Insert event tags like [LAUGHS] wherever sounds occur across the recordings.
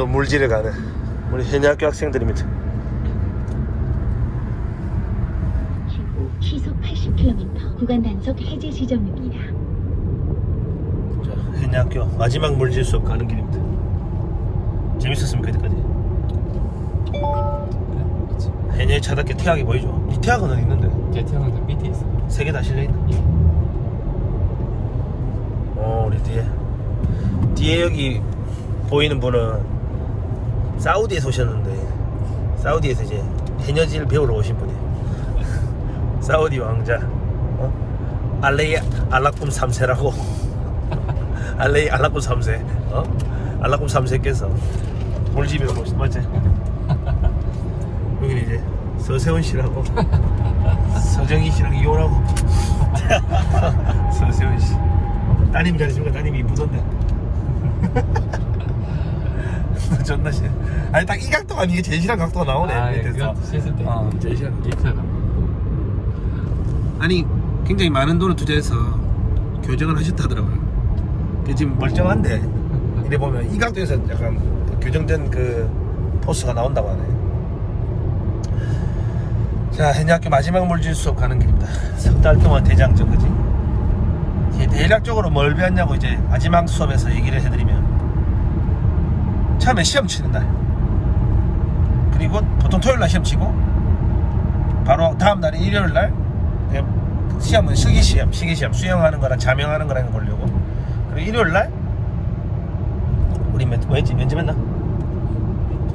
오늘도 물질을 가는 우리 현역학교 학생들입니다. 시속 80km 구간 단속 해제 지점입니다. 자, 현역학교 마지막 물질 수업 가는 길입니다. 재밌었습니까 이때까지? 해녀의 차답게 태양이 보이죠? 이 태양은 어디 있는데? 제 태양은 저 밑에 있어. 세 개 다 실려 있나? 어 우리 뒤에 뒤에 여기 보이는 분은 사우디에서 오셨는데 사우디에서 이제 해녀질 배우러 오신 분이 [LAUGHS] 사우디 왕자. 어? 알레이 알라꿈 3세라고. [LAUGHS] 알레이 알라꿈 3세. 어? 알라꿈 3세께서 물집이라고 오신 맞지? 여기 이제 서세원 씨라고. [LAUGHS] 서정희 씨랑 이혼하고. 서세원 씨. 따님 잘해주니까? 따님이 이쁘던데 [LAUGHS] 존나 씨 아니 딱 이 각도가 이게 제일 싫은 각도가 나오네 아, 예, 밑에서. 그거 씻을 때. 어. 제일 싫은 입혀가. 아니 굉장히 많은 돈을 투자해서 교정을 하셨다더라고요. 그 지금 멀쩡한데. 이래 보면 이 각도에서 약간 그 교정된 그 포스가 나온다고 하네. 자 해녀학교 마지막 물질 수업 가는 길입니다. 석 달 동안 대장정 그지? 대략적으로 뭘 배웠냐고 이제 마지막 수업에서 얘기를 해드리면 처음에 시험 치는 날. 그리고 보통 토요일 날 시험 치고 바로 다음 날이 일요일 날 시험은 실기 시험, 실기 시험. 수영하는 거랑 자명하는 거랑 보려고. 그리고 일요일 날 우리 몇, 뭐였지? 면접했나?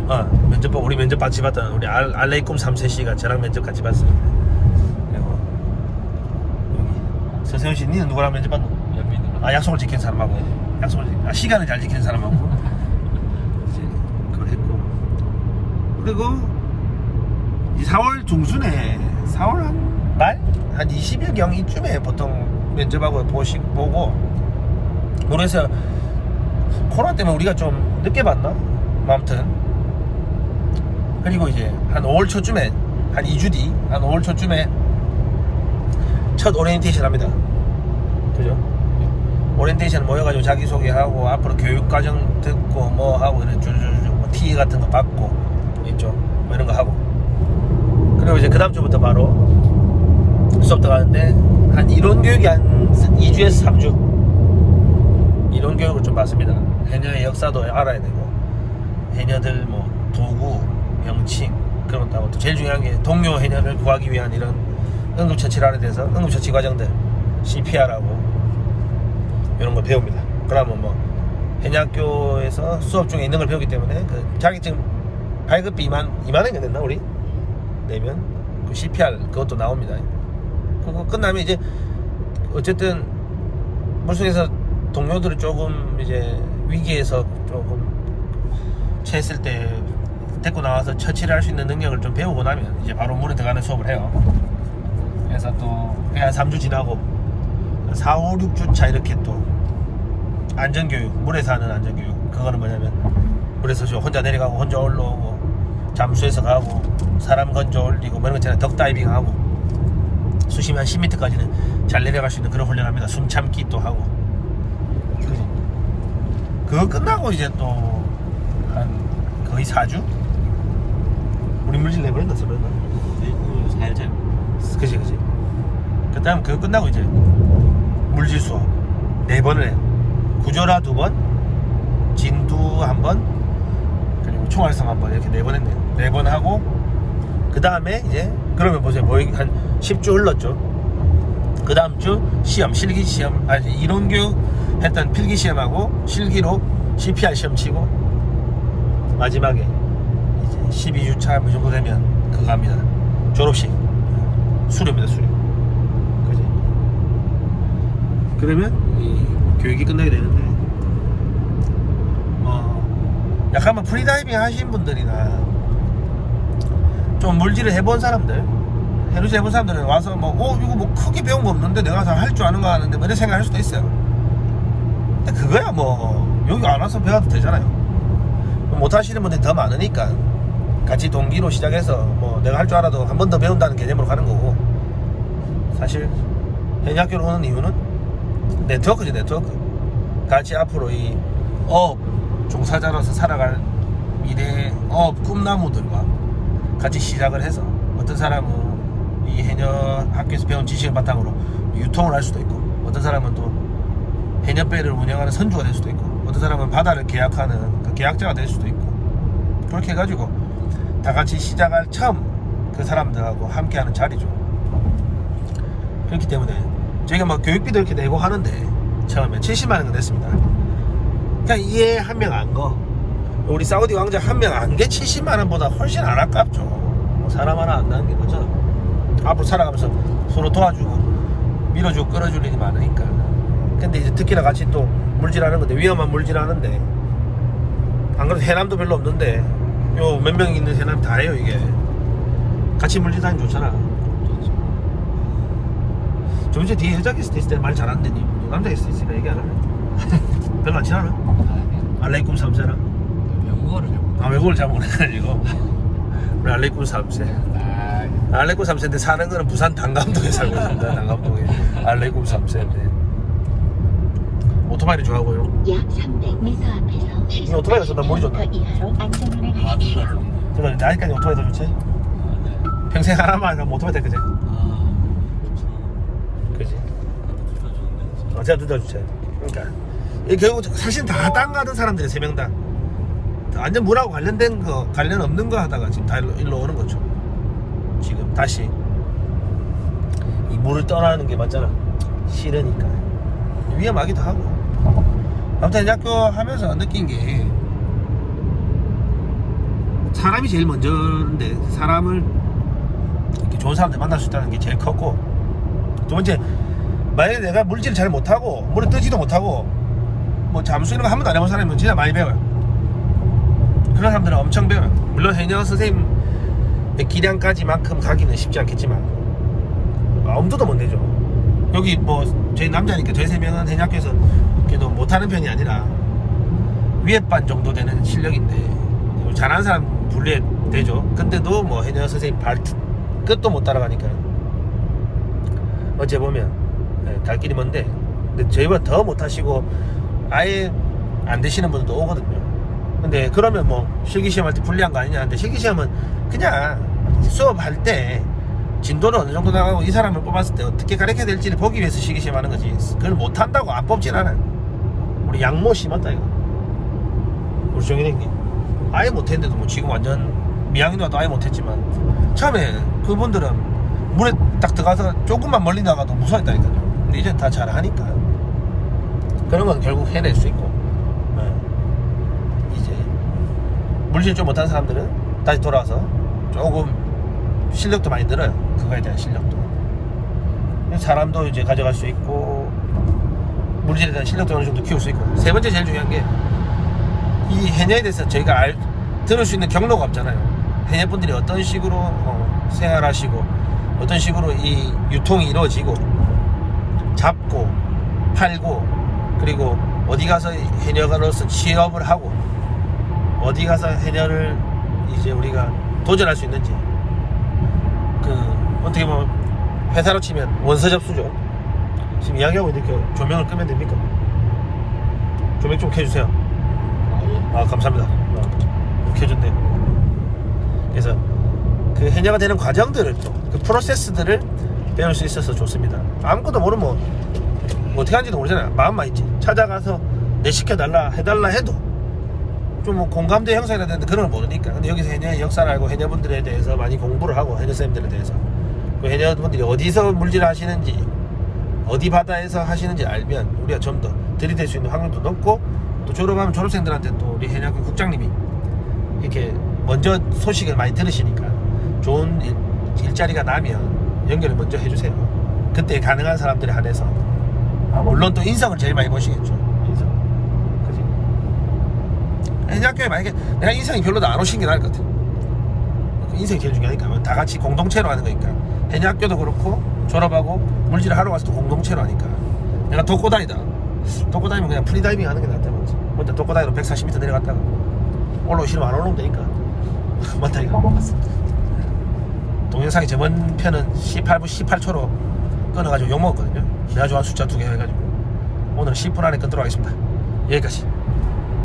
어 면접 우리 면접 같이 봤던 우리 알, 알레이꿈 3세 씨가 저랑 면접 같이 봤어요 그리고 여기 서세훈 씨 니는 누구랑 면접 봤노? 아 약속을 지킨 사람하고. 약속을 지- 아, 시간을 잘 지킨 사람하고 이제 그걸 했고 그리고 이 4월 중순에 4월 한 말? 한 20일 경 이쯤에 보통 면접하고 보시, 보고 그래서 코로나 때문에 우리가 좀 늦게 봤나? 뭐 아무튼 그리고 이제 한 5월 초쯤에 한 2주 뒤 한 5월 초쯤에 첫 오리엔테이션 합니다 그죠? 오리엔테이션 모여가지고 자기소개하고 앞으로 교육과정 듣고 뭐 하고 이런 줄줄줄 뭐티 같은 거 받고 있죠. 뭐 이런 거 하고. 그리고 이제 그 다음 주부터 바로 수업 들어가는데 한 이론 교육이 한 2주에서 3주. 이론 교육을 좀 받습니다. 해녀의 역사도 알아야 되고 해녀들 뭐 도구 명칭 그런 것도 하고 또 제일 중요한 게 동료 해녀를 구하기 위한 이런 응급처치를 하는 데서 응급처치 과정들 CPR하고 이런 걸 배웁니다. 그러면 뭐 해녀학교에서 수업 중에 있는 걸 배우기 때문에 그 자격증 발급비 2만 2만 원이 됐나 우리 내면 그 CPR 그것도 나옵니다. 그거 끝나면 이제 어쨌든 물속에서 동료들을 조금 이제 위기에서 조금 처했을 때 데리고 나와서 처치를 할 수 있는 능력을 좀 배우고 나면 이제 바로 물에 들어가는 수업을 해요. 그래서 또 그냥 3주 지나고 4, 5, 6주 차 이렇게 또 안전교육 물에서 하는 안전교육 그거는 뭐냐면 물에서 저 혼자 내려가고 혼자 올라오고 잠수해서 가고 사람 건져 올리고 뭐 이런 거 있잖아요. 덕다이빙 하고 수심이 한 10m까지는 잘 내려갈 수 있는 그런 훈련합니다. 숨 참기 또 하고. 그거 끝나고 이제 또 한 거의 4주? 우리 물질 내버렸나 써버렸나 살짝. 그지 그지. 그 다음 그거 끝나고 이제 물질 수업. 네 번을 해요. 구조라 두번 진두 한번 그리고 총알성 한번 이렇게 네 번 했네요 네 번 하고 그 다음에 이제 그러면 보세요. 뭐 한 10주 흘렀죠. 그 다음 주 시험 실기 시험 아니 이론 교육 했던 필기 시험하고 실기로 CPR 시험 치고 마지막에 이제 12주차 뭐 정도 되면 그거 합니다. 졸업식. 수료입니다 수료. 그지? 그러면 이 교육이 끝나게 되는데 뭐 약간 뭐 프리다이빙 하신 분들이나 좀 물질을 해본 사람들 해루질 해본 사람들은 와서 뭐 어 이거 뭐 크게 배운 거 없는데 내가 다할줄 아는 거 아는데 뭐 이런 생각할 수도 있어요. 근데 그거야 뭐 여기 안 와서 배워도 되잖아요. 못 하시는 분들이 더 많으니까 같이 동기로 시작해서 뭐 내가 할 줄 알아도 한 번 더 배운다는 개념으로 가는 거고. 사실 해녀학교로 오는 이유는 네트워크지 네트워크. 같이 앞으로 이 업 종사자로서 살아갈 미래 업 꿈나무들과 같이 시작을 해서 어떤 사람은 이 해녀 학교에서 배운 지식을 바탕으로 유통을 할 수도 있고 어떤 사람은 또 해녀배를 운영하는 선주가 될 수도 있고 어떤 사람은 바다를 계약하는 그 계약자가 될 수도 있고 그렇게 해가지고 다 같이 시작할 처음 그 사람들하고 함께하는 자리죠. 그렇기 때문에 저희가 막 교육비도 이렇게 내고 하는데 처음에 70만 원 냈습니다. 그냥 이해 한 명 안 거. 우리 사우디 왕자 한 명안게 70만 원보다 훨씬 안 아깝죠. 뭐 사람 하나 안 나는 게 맞잖아. 앞으로 살아가면서 서로 도와주고 밀어주고 끌어줄 일이 많으니까. 근데 이제 특히나 같이 또 물질하는 건데 위험한 물질하는데 안 그래도 해남도 별로 없는데 요 몇 명 있는 해남 다 해요 이게. 같이 물질하면 좋잖아. 좀 전에 뒤에 여자 게스트 있을 때 말 잘하는데 니 남자 게스트 있으니까 얘기 안 하네. 별로 안 친하나? 아니 알레이쿰 삼세랑? 아 외국어를 잘 모르가지고. 우리 알레이쿰 삼세. 아 알레이쿰 삼세인데 사는 거는 부산 단감동에 살고 있습니다. 단감동에. 알레이쿰 삼세인데. 오토바이를 좋아하고요. 약 300m 앞에서 시속 오토바이가 쏜다, 머리 좋나? 80km 이하로 안전 운행하십시오. 아주가 좋네 그러면 나이까지 오토바이 더 좋지? 아네. 평생 하나만 하면 오토바이 될 거지? 아 그지? 좋다 좋네 어, 제가 둘다 좋지. 그러니까. 이 결국 사실 다 땅 가던 사람들이 세명다 완전 물하고 관련된 거 관련 없는 거 하다가 지금 다 일로, 일로 오는 거죠. 지금 다시. 이 물을 떠나는 게 맞잖아. 싫으니까. 위험하기도 하고. 아무튼 학교 하면서 느낀 게 사람이 제일 먼저인데 사람을 이렇게 좋은 사람들 만날 수 있다는 게 제일 컸고 두 번째 만약에 내가 물질을 잘 못하고 물에 뜨지도 못하고 뭐 잠수 이런 거 한 번도 안 해본 사람이면 진짜 많이 배워요 그런 사람들은 엄청 배워요. 물론 해녀 선생님의 기량까지만큼 가기는 쉽지 않겠지만 엄두도 못 내죠. 여기 뭐 저희 남자니까 저희 세 명은 해녀학교에서 그래도 못하는 편이 아니라 위에 반 정도 되는 실력인데 잘하는 사람 분류에 되죠. 근데도 뭐 해녀 선생님 발 끝도 못 따라가니까 어째 보면 예, 갈 길이 먼데. 근데 저희보다 더 못하시고 아예 안 되시는 분들도 오거든요 근데 그러면 뭐 실기시험 할 때 불리한 거 아니냐 근데 실기시험은 그냥 수업할 때 진도를 어느 정도 나가고 이 사람을 뽑았을 때 어떻게 가르쳐야 될지를 보기 위해서 실기시험 하는 거지. 그걸 못한다고 안 뽑진 않아요. 우리 양모 심었다 이거. 우리 정인 형님 아예 못했는데도 뭐 지금 완전 미양이 누나도 아예 못했지만 처음에 그분들은 물에 딱 들어가서 조금만 멀리 나가도 무서웠다니까요. 근데 이제 다 잘하니까 그런 건 결국 해낼 수 있고 예. 이제 물질 좀 못하는 사람들은 다시 돌아와서 조금 실력도 많이 늘어요. 그거에 대한 실력도. 사람도 이제 가져갈 수 있고 물질에 대한 실력도 어느 정도 키울 수 있고. 세 번째 제일 중요한 게 이 해녀에 대해서 저희가 알, 들을 수 있는 경로가 없잖아요. 해녀분들이 어떤 식으로 어, 생활하시고 어떤 식으로 이 유통이 이루어지고 잡고 팔고 그리고 어디 가서 해녀가로서 취업을 하고 어디 가서 해녀를 이제 우리가 도전할 수 있는지 그 어떻게 보면 회사로 치면 원서 접수죠. 지금 이야기하고 이렇게 조명을 끄면 됩니까? 조명 좀 켜주세요. 아 감사합니다. 어, 켜준대. 그래서 그 해녀가 되는 과정들을 또그 프로세스들을 배울 수 있어서 좋습니다. 아무것도 모르면 뭐, 뭐 어떻게 하는지도 모르잖아요. 마음만 있지. 찾아가서 내 시켜달라 해달라 해도 좀뭐 공감대 형성해야 되는데 그런 걸 모르니까. 근데 여기서 해녀의 역사를 알고 해녀분들에 대해서 많이 공부를 하고 해녀 쌤들에 대해서 그 해녀분들이 어디서 물질 하시는지 어디 바다에서 하시는지 알면 우리가 좀 더 들이댈 수 있는 확률도 높고 또 졸업하면 졸업생들한테 또 우리 해녀학교 국장님이 이렇게 먼저 소식을 많이 들으시니까 좋은 일, 일자리가 나면 연결을 먼저 해주세요. 그때 가능한 사람들에 한해서 아, 물론 또 인성을 제일 많이 보시겠죠. 인성. 그지? 해녀 학교에 만약에 내가 인성이 별로도 안 오신 게 나을 것 같아. 그 인성이 제일 중요하니까. 다 같이 공동체로 하는 거니까. 해녀 학교도 그렇고 졸업하고 물질을 하러 가서 또 공동체로 하니까. 내가 독고다이다. 독고 다니면 그냥 프리다이빙 하는 게 낫다 맞지. 혼자 독고 다이로 140m 내려갔다가 올라오기 싫으면 안 올라오면 되니까. [LAUGHS] 맞다 이거. 동영상이 저번 편은 18분 18초로 끊어가지고 욕먹었거든요. 좋아하는 숫자 두 개 해가지고. 오늘 10분 안에 끊도록 하겠습니다. 여기까지